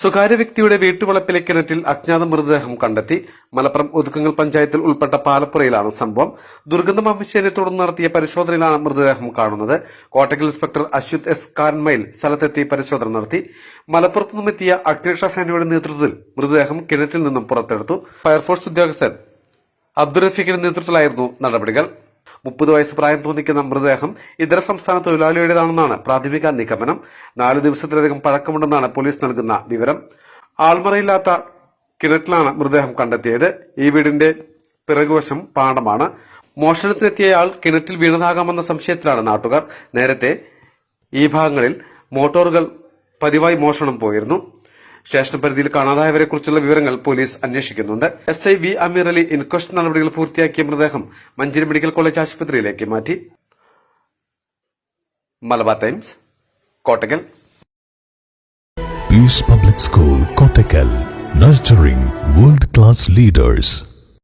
സ്വകാര്യ വ്യക്തിയുടെ വീട്ടുവളപ്പിലെ കിണറ്റിൽ അജ്ഞാത മൃതദേഹം കണ്ടെത്തി മലപ്പുറം ഒതുക്കങ്ങൾ പഞ്ചായത്തിൽ ഉൾപ്പെട്ട പാലപ്പുറയിലാണ് സംഭവം. ദുർഗന്ധം അഭിഷേനെ തുടർന്ന് നടത്തിയ പരിശോധനയിലാണ് മൃതദേഹം കാണുന്നത്. കോട്ടക്കൽ ഇൻസ്പെക്ടർ അശ്വത് എസ് കാൻമയിൽ സ്ഥലത്തെത്തി പരിശോധന നടത്തി. മലപ്പുറത്തു നിന്നെത്തിയ അഗ്നിരക്ഷാ സേനയുടെ നേതൃത്വത്തിൽ മൃതദേഹം കിണറ്റിൽ നിന്നും പുറത്തെടുത്തു. ഫയർഫോഴ്സ് ഉദ്യോഗസ്ഥൻ അബ്ദുൾ റഫീഖിന്റെ നേതൃത്വത്തിലായിരുന്നു നടപടികൾ. മുപ്പത് വയസ്സ് പ്രായം തോന്നിക്കുന്ന മൃതദേഹം ഇതര സംസ്ഥാന തൊഴിലാളിയുടേതാണെന്നാണ് പ്രാഥമിക നിഗമനം. നാല് ദിവസത്തിലധികം പഴക്കമുണ്ടെന്നാണ് പോലീസ് നൽകുന്ന വിവരം. ആൾമറയില്ലാത്ത കിണറ്റിലാണ് മൃതദേഹം കണ്ടെത്തിയത്. ഈ വീടിന്റെ പിറകുവശം പാടമാണ്. മോഷണത്തിനെത്തിയയാൾ കിണറ്റിൽ വീണതാകാമെന്ന സംശയത്തിലാണ് നാട്ടുകാർ. നേരത്തെ ഈ ഭാഗങ്ങളിൽ മോട്ടോറുകൾ പതിവായി മോഷണം പോയിരുന്നു. സ്റ്റേഷൻ പരിധിയിൽ കാണാതായവരെ കുറിച്ചുള്ള വിവരങ്ങൾ പോലീസ് അന്വേഷിക്കുന്നുണ്ട്. S I V Ameer Ali inquest നടപടികൾ പൂർത്തിയാക്കിയ മൃതദേഹം മഞ്ചേരി മെഡിക്കൽ കോളേജ് ആശുപത്രിയിലേക്ക് മാറ്റി. Malabar times Kottakkal. Public school Kottakkal nurturing world class leaders.